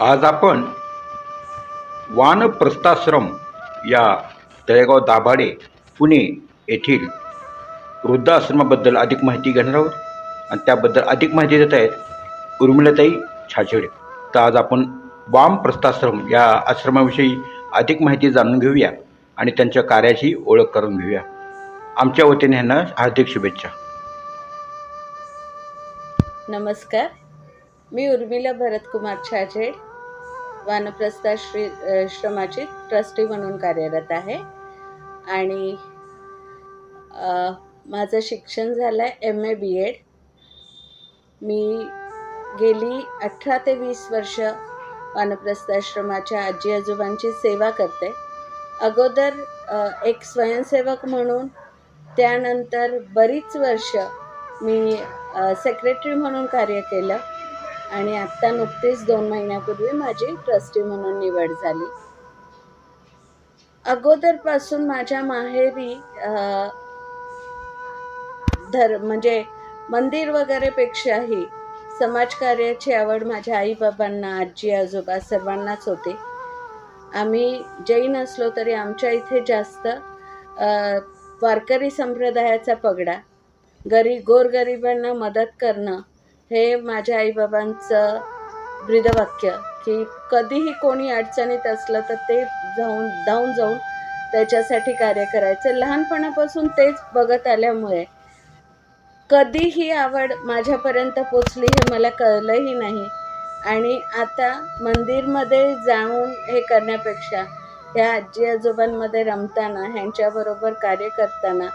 आज आपण वानप्रस्थाश्रम या तळेगाव दाभाडे पुणे येथील वृद्धाश्रमाबद्दल अधिक माहिती घेणार आहोत. आणि त्याबद्दल अधिक माहिती देत आहेत उर्मिलाताई छाछेडे. तर आज आपण वामप्रस्थाश्रम या आश्रमाविषयी अधिक माहिती जाणून घेऊया आणि त्यांच्या कार्याची ओळख करून घेऊया. आमच्या वतीने ह्यांना हार्दिक शुभेच्छा. नमस्कार. मी उर्मिला भरतकुमार छाजेड वानप्रस्थाश्री श्रमाची ट्रस्टी म्हणून कार्यरत आहे. आणि माझं शिक्षण झालं आहे एम ए बी एड मी गेली अठरा ते वीस वर्ष वानप्रस्थाश्रमाच्या आजी आजोबांची सेवा करते. अगोदर एक स्वयंसेवक म्हणून त्यानंतर बरीच वर्ष मी सेक्रेटरी म्हणून कार्य केलं. आणि आत्ता नुकतीच दोन महिन्यापूर्वी माझी ट्रस्टी म्हणून निवड झाली. अगोदरपासून माझ्या माहेरी धर म्हणजे मंदिर वगैरेपेक्षाही समाजकार्याची आवड माझ्या आईबाबांना आजी आजोबा सर्वांनाच होती. आम्ही जैन असलो तरी आमच्या इथे जास्त वारकरी संप्रदायाचा पगडा गरी गोरगरिबांना मदत करणं हे माझ्या आईबाबांचं ब्रीदवाक्य की कधीही कोणी अडचणीत असलं तर ते जाऊन धावून जाऊन त्याच्यासाठी कार्य करायचं. लहानपणापासून तेच बघत आल्यामुळे कधी ही आवड माझ्यापर्यंत पोचली हे मला कळलंही नाही. आणि आता मंदिरमध्ये जाऊन हे करण्यापेक्षा ह्या आजी आजोबांमध्ये रमताना ह्यांच्याबरोबर कार्य करताना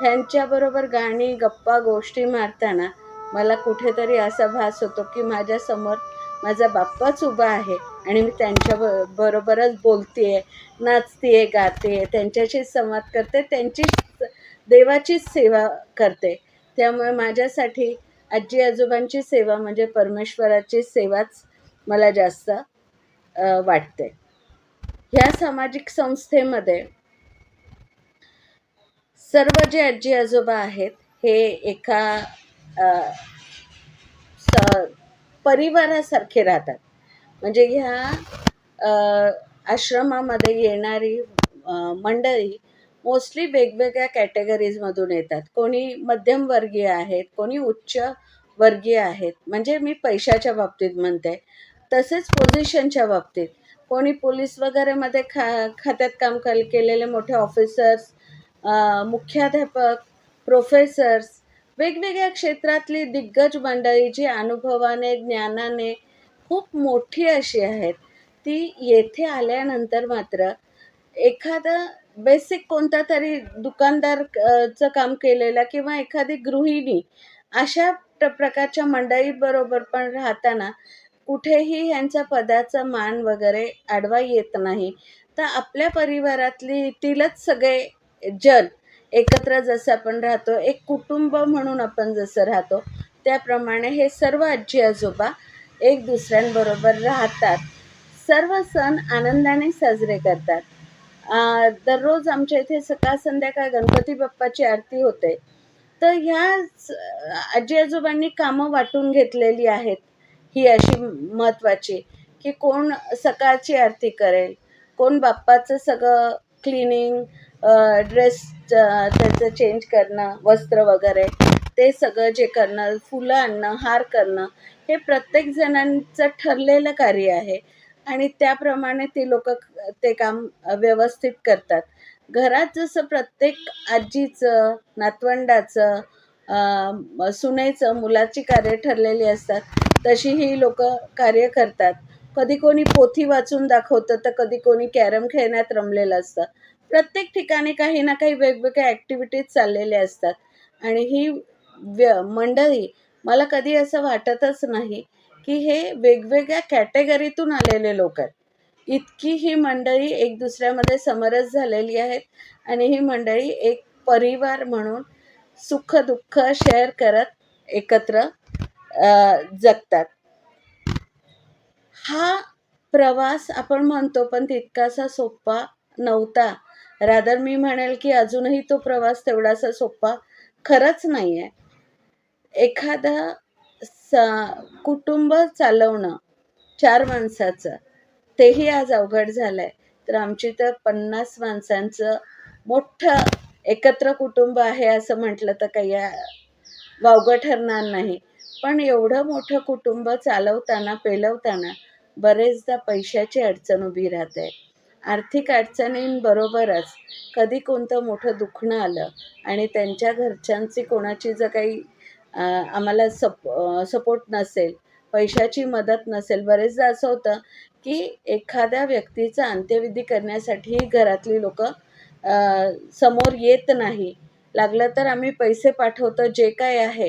ह्यांच्याबरोबर गाणी गप्पा गोष्टी मारताना मला कुठेतरी असा भास होतो की माझ्यासमोर माझा बाप्पाच उभा आहे आणि मी त्यांच्या ब बरोबरच बोलते नाचते गाते त्यांच्याशीच संवाद करते त्यांचीच देवाचीच सेवा करते. त्यामुळे माझ्यासाठी आजी आजोबांची सेवा म्हणजे परमेश्वराची सेवाच मला जास्त वाटते. ह्या सामाजिक संस्थेमध्ये सर्व जे आजी आजोबा आहेत हे एका स परिवारासारखे राहतात. म्हणजे ह्या आश्रमामध्ये येणारी मंडळी मोस्टली वेगवेगळ्या कॅटेगरीजमधून येतात. कोणी मध्यमवर्गीय आहेत कोणी उच्च वर्गीय आहेत. म्हणजे मी पैशाच्या बाबतीत म्हणते. तसेच पोझिशनच्या बाबतीत. कोणी पोलीस वगैरेमध्ये खा खात्यात काम कल केलेले मोठे ऑफिसर्स मुख्याध्यापक प्रोफेसर्स वेगवेगळ्या क्षेत्रातली दिग्गज मंडळी जी अनुभवाने ज्ञानाने खूप मोठी अशी आहेत ती येथे आल्यानंतर मात्र एखादं बेसिक कोणता तरी दुकानदार चं काम केलेला किंवा एखादी गृहिणी अशा प्र प्रकारच्या मंडळीबरोबर पण राहताना कुठेही ह्यांचा पदाचा मान वगैरे आडवा येत नाही. तर आपल्या परिवारातली तीलच सगळे जन एकत्र जसं आपण राहतो एक कुटुंब म्हणून आपण जसं राहतो त्याप्रमाणे हे सर्व आजी आजोबा एक दुसऱ्यांबरोबर राहतात. सर्व सण आनंदाने साजरे करतात. दररोज आमच्या इथे सकाळ संध्याकाळ गणपती बाप्पाची आरती होते. तर ह्या आजी आजोबांनी कामं वाटून घेतलेली आहेत ही अशी महत्त्वाची की कोण सकाळची आरती करेल कोण बाप्पाचं सगळं क्लिनिंग ड्रेस त्याचं चेंज करणं वस्त्र वगैरे ते सगळं जे करणं फुलं आणणं हार करणं हे प्रत्येक जणांचं ठरलेलं कार्य आहे. आणि त्याप्रमाणे ती लोक ते काम व्यवस्थित करतात. घरात जसं प्रत्येक आजीचं नातवंडाचं सुनेचं मुलाची कार्य ठरलेली असतात तशी ही लोक कार्य करतात. कधी कोणी पोथी वाचून दाखवतं तर कधी कोणी कॅरम खेळण्यात रमलेलं असतं. प्रत्येक ठिकाणी काही ना काही वेगवेगळ्या ॲक्टिव्हिटीज चाललेल्या असतात. आणि ही व्य मंडळी मला कधी असं वाटतच नाही की हे वेगवेगळ्या कॅटेगरीतून आलेले लोक आहेत. इतकी ही मंडळी एक दुसऱ्यामध्ये समरस झालेली आहेत आणि ही मंडळी एक परिवार म्हणून सुख दुःख शेअर करत एकत्र जगतात. हा प्रवास आपण म्हणतो पण तितकासा सोपा नव्हता. रादर मी म्हणेल की अजूनही तो प्रवास तेवढासा सोपा खरंच नाही आहे एखादा स कुटुंब चालवणं चार माणसाचं तेही आज अवघड झालं आहे तर आमची तर पन्नास माणसांचं मोठं एकत्र कुटुंब आहे असं म्हटलं तर काही वावगं ठरणार नाही. पण एवढं मोठं कुटुंब चालवताना पेलवताना बरेचदा पैशाची अडचण उभी राहते. आर्थिक अडचणींबरोबरच कधी कोणतं मोठं दुखणं आलं आणि त्यांच्या घरच्यांची कोणाची जर काही आम्हाला सप सपोर्ट नसेल पैशाची मदत नसेल बरेचदा असं होतं की एखाद्या व्यक्तीचा अंत्यविधी करण्यासाठी घरातली लोक समोर येत नाही. लागलं तर आम्ही पैसे पाठवतो जे काय आहे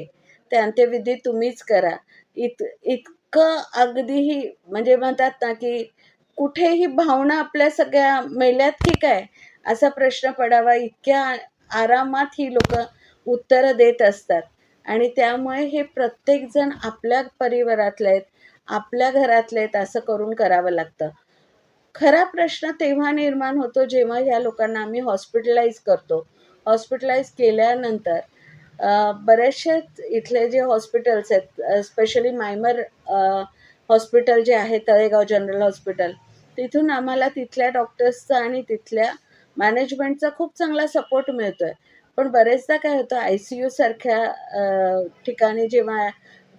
ते अंत्यविधी तुम्हीच करा. इत इतकं अगदीही म्हणजे म्हणतात ना की कुठेही भावना आपल्या सगळ्या मेल्यात की काय? असा प्रश्न पडावा. इतक्या आरामात ही लोक उत्तरं देत असतात. आणि त्यामुळे हे प्रत्येकजण आपल्या परिवारातले आहेत आपल्या घरातले आहेत असं करून करावं लागतं. खरा प्रश्न तेव्हा निर्माण होतो जेव्हा ह्या लोकांना आम्ही हॉस्पिटलाइज करतो. हॉस्पिटलाइज केल्यानंतर बरेचसेच इथले जे हॉस्पिटल्स आहेत स्पेशली मायमर हॉस्पिटल जे आहे तळेगाव जनरल हॉस्पिटल तिथून आम्हाला तिथल्या डॉक्टर्सचा आणि तिथल्या मॅनेजमेंटचा खूप चांगला सपोर्ट मिळतो आहे पण बरेचदा काय होतं आय सी यूसारख्या ठिकाणी जेव्हा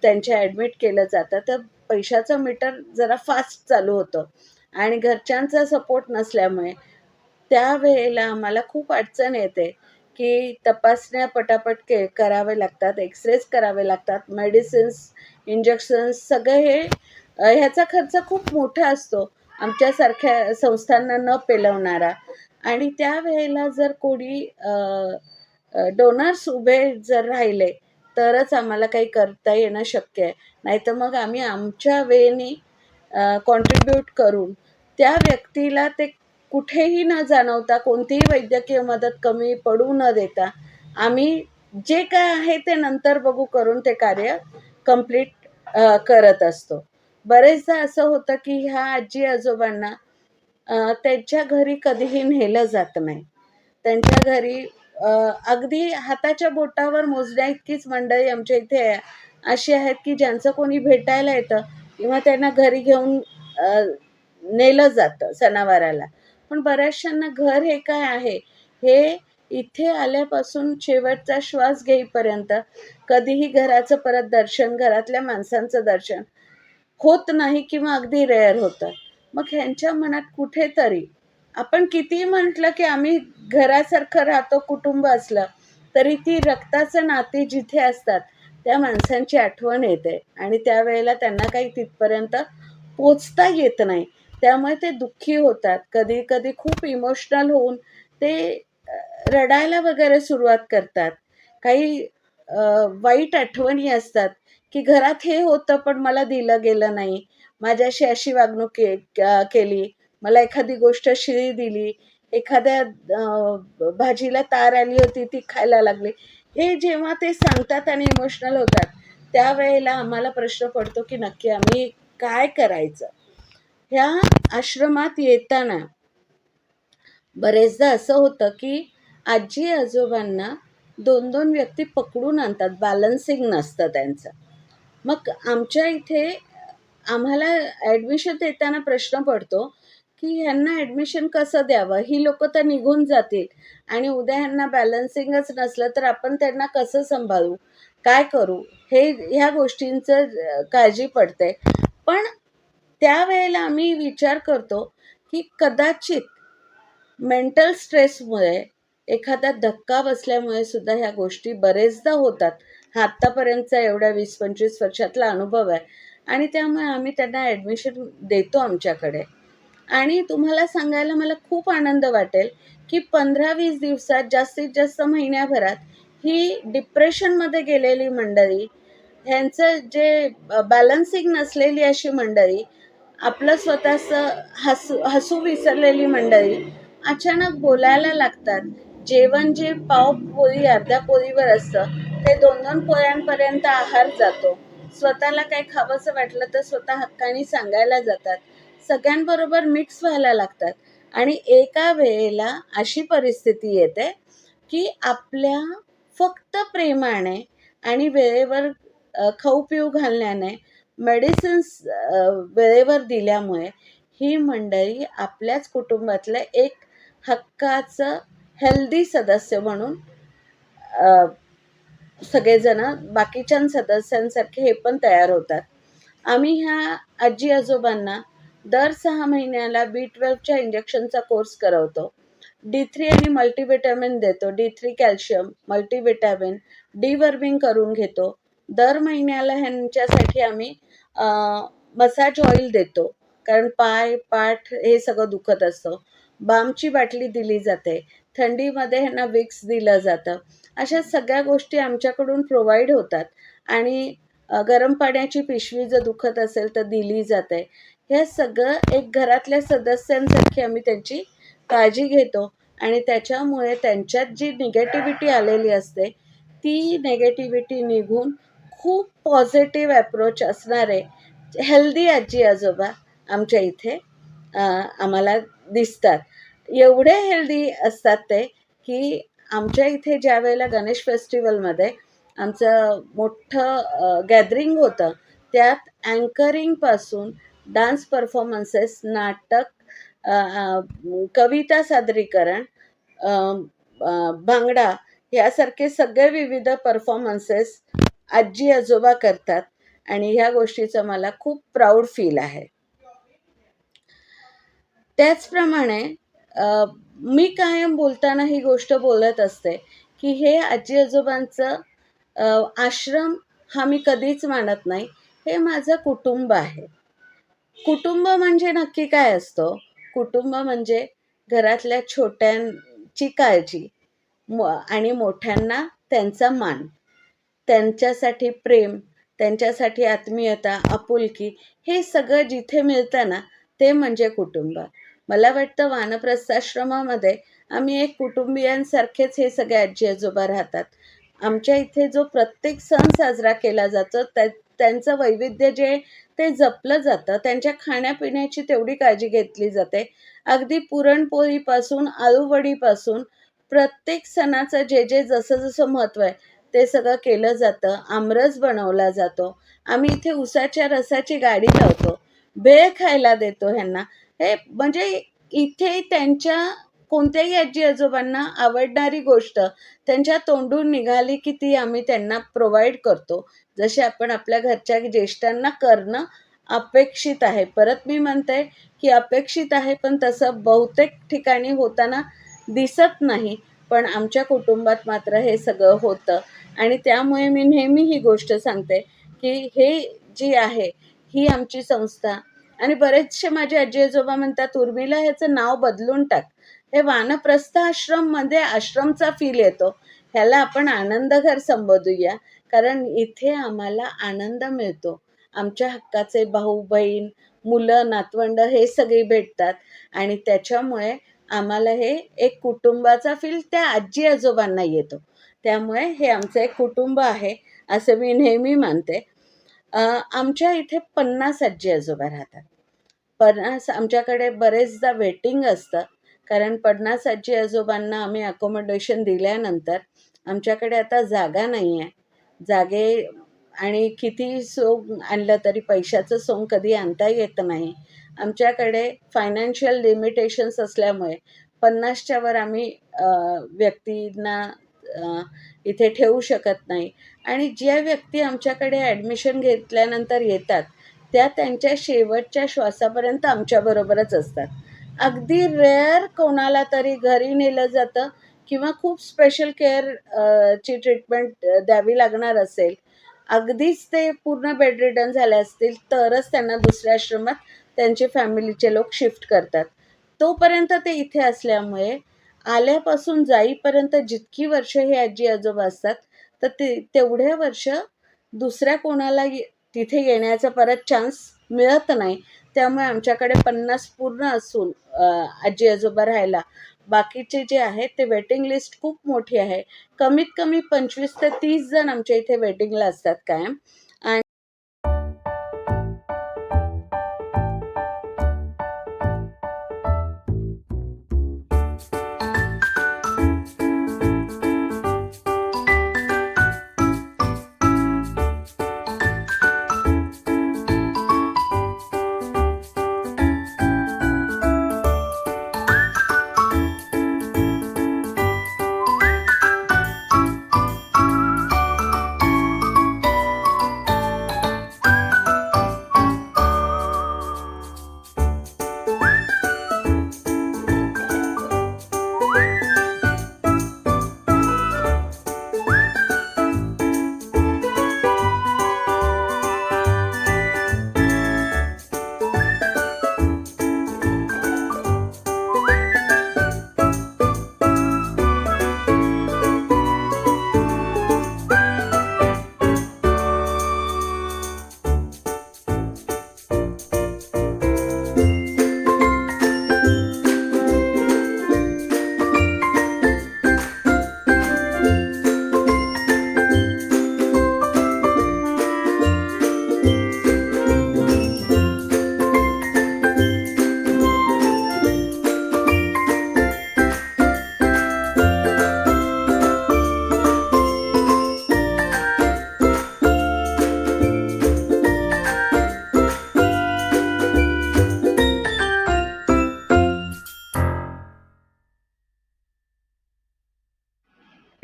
त्यांच्या ॲडमिट केलं जातं तर पैशाचं मीटर जरा फास्ट चालू होतं. आणि घरच्यांचा सपोर्ट नसल्यामुळे त्यावेळेला आम्हाला खूप अडचण येते की तपासण्या पटापट के करावे लागतात एक्सरेज करावे लागतात मेडिसिन्स इंजेक्शन्स सगळं हे ह्याचा खर्च खूप मोठा असतो. आमच्यासारख्या संस्थांना न पेलवणारा. आणि त्यावेळेला जर कोणी डोनर्स उभे जर राहिले तरच आम्हाला काही करता येणं शक्य आहे. नाहीतर मग आम्ही आमच्या वेळेने कॉन्ट्रीब्यूट करून त्या व्यक्तीला ते कुठेही न जाणवता कोणतीही वैद्यकीय मदत कमी पडू न देता आम्ही जे काय आहे ते नंतर बघू करून ते कार्य कंप्लीट करत असतो. बरेचदा असं होतं की ह्या आजी आजोबांना त्यांच्या घरी कधीही नेलं जात नाही. त्यांच्या घरी अगदी हाताच्या बोटावर मोजण्या इतकीच मंडळी आमच्या इथे अशी आहेत की ज्यांचं कोणी भेटायला येतं किंवा त्यांना घरी घेऊन नेलं जातं सणावाराला. पण बऱ्याचशांना घर हे काय आहे? हे इथे आल्यापासून शेवटचा श्वास घेईपर्यंत कधीही घराचं परत दर्शन घरातल्या माणसांचं दर्शन होत नाही किंवा अगदी रेअर होतं. मग ह्यांच्या मनात कुठेतरी आपण कितीही म्हटलं की आम्ही घरासारखं राहतो कुटुंब असलं तरी ती रक्ताचं नाती जिथे असतात त्या माणसांची आठवण येते. आणि त्यावेळेला त्यांना काही तिथपर्यंत पोचता येत नाही. त्यामुळे ते दुःखी होतात. कधी कधी खूप इमोशनल होऊन ते रडायला वगैरे सुरुवात करतात. काही वाईट आठवणी असतात. की घरात हे होतं पण मला दिलं गेलं नाही. माझ्याशी अशी वागणूक के केली. मला एखादी गोष्ट शिळी दिली. एखाद्या भाजीला तार आली होती ती खायला लागली. हे जेव्हा ते सांगतात आणि इमोशनल होतात त्यावेळेला आम्हाला प्रश्न पडतो की नक्की आम्ही काय करायचं? ह्या आश्रमात येताना बरेचदा असं होतं की आजी आजोबांना दोन दोन व्यक्ती पकडून आणतात. बॅलन्सिंग नसतं त्यांचं. मग आमच्या इथे आम्हाला ॲडमिशन देताना प्रश्न पडतो की ह्यांना ॲडमिशन कसं द्यावं? ही लोक तर निघून जातील. आणि उद्या ह्यांना बॅलन्सिंगच नसलं तर आपण त्यांना कसं सांभाळू? काय करू? हे ह्या गोष्टींचं काळजी पडते. पण त्यावेळेला आम्ही विचार करतो की कदाचित मेंटल स्ट्रेसमुळे एखादा धक्का बसल्यामुळे सुद्धा ह्या गोष्टी बरेचदा होतात. हा आत्तापर्यंतचा एवढ्या वीस पंचवीस वर्षातला अनुभव आहे. आणि त्यामुळे आम्ही त्यांना ॲडमिशन देतो आमच्याकडे. आणि तुम्हाला सांगायला मला खूप आनंद वाटेल की पंधरा वीस दिवसात जास्तीत जास्त महिन्याभरात ही डिप्रेशनमध्ये गेलेली मंडळी ह्यांचं जे बॅलन्सिंग नसलेली अशी मंडळी आपलं स्वतःचं हसू हसू विसरलेली मंडळी अचानक बोलायला लागतात. जेवण जे पाव पोळी अर्ध्या पोळीवर असतं ते दोन दोन पोळ्यांपर्यंत आहार जातो. स्वतःला काही खावंसं वाटलं तर स्वतः हक्काने सांगायला जातात. सगळ्यांबरोबर मिक्स व्हायला लागतात. आणि एका वेळेला अशी परिस्थिती येते की आपल्या फक्त प्रेमाने आणि वेळेवर खाऊ पिऊ घालण्याने मेडिसिन्स वेळेवर दिल्यामुळे ही मंडळी आपल्याच कुटुंबातलं एक हक्काचं हेल्दी सदस्य म्हणून सगळेजण बाकीच्या सदस्यांसारखे हे पण तयार होतात. आम्ही ह्या आजी आजोबांना दर सहा महिन्याला बी ट्वेल्वच्या इंजेक्शनचा कोर्स करवतो. डी थ्री आणि मल्टीविटॅमिन देतो D three calcium multivitamin deworming करून घेतो. दर महिन्याला ह्यांच्यासाठी आम्ही मसाज ऑइल देतो. कारण पाय पाठ हे सगळं दुखत असतं. बामची बाटली दिली जाते. थंडीमध्ये ह्यांना विक्स दिलं जातं. अशा सगळ्या गोष्टी आमच्याकडून प्रोव्हाइड होतात. आणि गरम पाण्याची पिशवी जर दुखत असेल तर दिली जाते. हे सगळं एक घरातल्या सदस्यांसारखी आम्ही त्यांची काळजी घेतो. आणि त्याच्यामुळे त्यांच्यात जी निगेटिव्हिटी आलेली असते ती नेगेटिव्हिटी निघून खूप पॉझिटिव्ह अप्रोच असणारे हेल्दी आजी आजोबा आमच्या इथे आम्हाला दिसतात. एवढे हेल्दी असतात ते की आमच्या इथे ज्या वेळेला गणेश फेस्टिवलमध्ये आमचं मोठं गॅदरिंग होतं त्यात अँकरिंगपासून डान्स परफॉर्मन्सेस नाटक कविता सादरीकरण भांगडा यासारखे सगळे विविध परफॉर्मन्सेस आजी आजोबा करतात आणि ह्या गोष्टीचं मला खूप प्राऊड फील आहे. त्याचप्रमाणे मी कायम बोलताना ही गोष्ट बोलत असते की हे आजी आजोबांचं आश्रम हा मी कधीच मानत नाही. हे माझं कुटुंब आहे. कुटुंब म्हणजे नक्की काय असतं? कुटुंब म्हणजे घरातल्या छोट्यांची काळजी म आणि मोठ्यांना त्यांचा मान. त्यांच्यासाठी प्रेम त्यांच्यासाठी आत्मीयता आपुलकी हे सगळं जिथे मिळतं ना ते म्हणजे कुटुंब. मला वाटतं वानप्रस्थाश्रमामध्ये आम्ही एक कुटुंबियांसारखेच हे सगळे आजी आजोबा राहतात. आमच्या इथे जो प्रत्येक सण साजरा केला जातो त्या त्यांचं वैविध्य जे ते जपलं जातं. त्यांच्या खाण्यापिण्याची तेवढी काळजी घेतली जाते. अगदी पुरणपोळीपासून आळूवडीपासून प्रत्येक सणाचं जे जे जसं जसं महत्त्व आहे ते सगळं केलं जातं. आमरस बनवला जातो. आम्ही इथे उसाच्या रसाची गाडी लावतो. भेळ खायला देतो ह्यांना. हे म्हणजे इथे त्यांच्या कोणत्याही आजी आजोबांना आवडणारी गोष्ट त्यांच्या तोंडून निघाली की ती आम्ही त्यांना प्रोव्हाइड करतो. जसे आपण आपल्या घरच्या ज्येष्ठांना करणं अपेक्षित आहे. परत मी म्हणते की अपेक्षित आहे पण तसं बहुतेक ठिकाणी होताना दिसत नाही. पण आमच्या कुटुंबात मात्र हे सगळं होतं. आणि त्यामुळे मी नेहमी ही गोष्ट सांगते की हे जी आहे ही आमची संस्था आणि बरेचसे माझे आजी आजोबा म्हणतात उर्मिला ह्याचं नाव बदलून टाक. हे वानप्रस्थ आश्रममध्ये आश्रमचा फील येतो. ह्याला आपण आनंद घर संबोधूया कारण इथे आम्हाला आनंद मिळतो. आमच्या हक्काचे भाऊ बहीण मुलं नातवंड हे सगळी भेटतात. आणि त्याच्यामुळे आम्हाला हे एक कुटुंबाचा फील त्या आजी आजोबांना येतो. त्यामुळे हे आमचं एक कुटुंब आहे असं मी नेहमी मानते. अ, आमच्या इथे पन्नास आजी आजोबा राहतात. पन्नास आमच्याकडे बरेचदा वेटिंग असतं. कारण पन्नास आजी आजोबांना आम्ही अकोमोडेशन दिल्यानंतर आमच्याकडे आता जागा नाही आहे जागे आणि किती सोंग आणलं तरी पैशाचं सोंग कधी आणता येत नाही. आमच्याकडे फायनान्शियल लिमिटेशन्स असल्यामुळे पन्नासच्या वर आम्ही अ, व्यक्तींना इथे ठेवू शकत नाही. आणि ज्या व्यक्ती आमच्याकडे ॲडमिशन घेतल्यानंतर येतात त्या त्यांच्या शेवटच्या श्वासापर्यंत आमच्याबरोबरच असतात. अगदी रेअर कोणाला तरी घरी नेलं जातं किंवा खूप स्पेशल केअर ची ट्रीटमेंट द्यावी लागणार असेल अगदीच ते पूर्ण बेडरिडन झाले असतील तरच त्यांना दुसऱ्या आश्रमात त्यांचे फॅमिलीचे लोक शिफ्ट करतात. तोपर्यंत ते इथे असल्यामुळे आल्यापासून जाईपर्यंत जितकी वर्ष हे आजी आजोबा असतात तर ते तेवढ्या वर्ष दुसऱ्या कोणाला ये- तिथे येण्याचा परत चान्स मिळत नाही. त्यामुळे आमच्याकडे पन्नास पूर्ण असून आजी आजोबा राहायला. बाकीचे जे आहेत ते वेटिंग लिस्ट खूप मोठी आहे. कमीत कमी पंचवीस ते तीस जण आमच्या इथे वेटिंगला असतात कायम.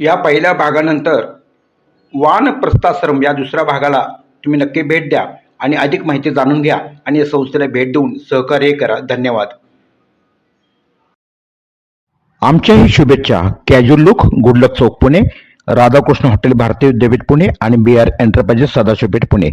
या पहिल्या भागानंतर वानप्रस्थाश्रम या दुसऱ्या भागाला तुम्ही नक्की भेट द्या आणि अधिक माहिती जाणून घ्या आणि या संस्थेला भेट देऊन सहकार्य करा. धन्यवाद. आमच्याही शुभेच्छा. कॅज्युअल लुक गुडलक चौक पुणे राधाकृष्ण हॉटेल भारतीय विद्यापीठ पुणे आणि B R enterprises Sadashivpeth Pune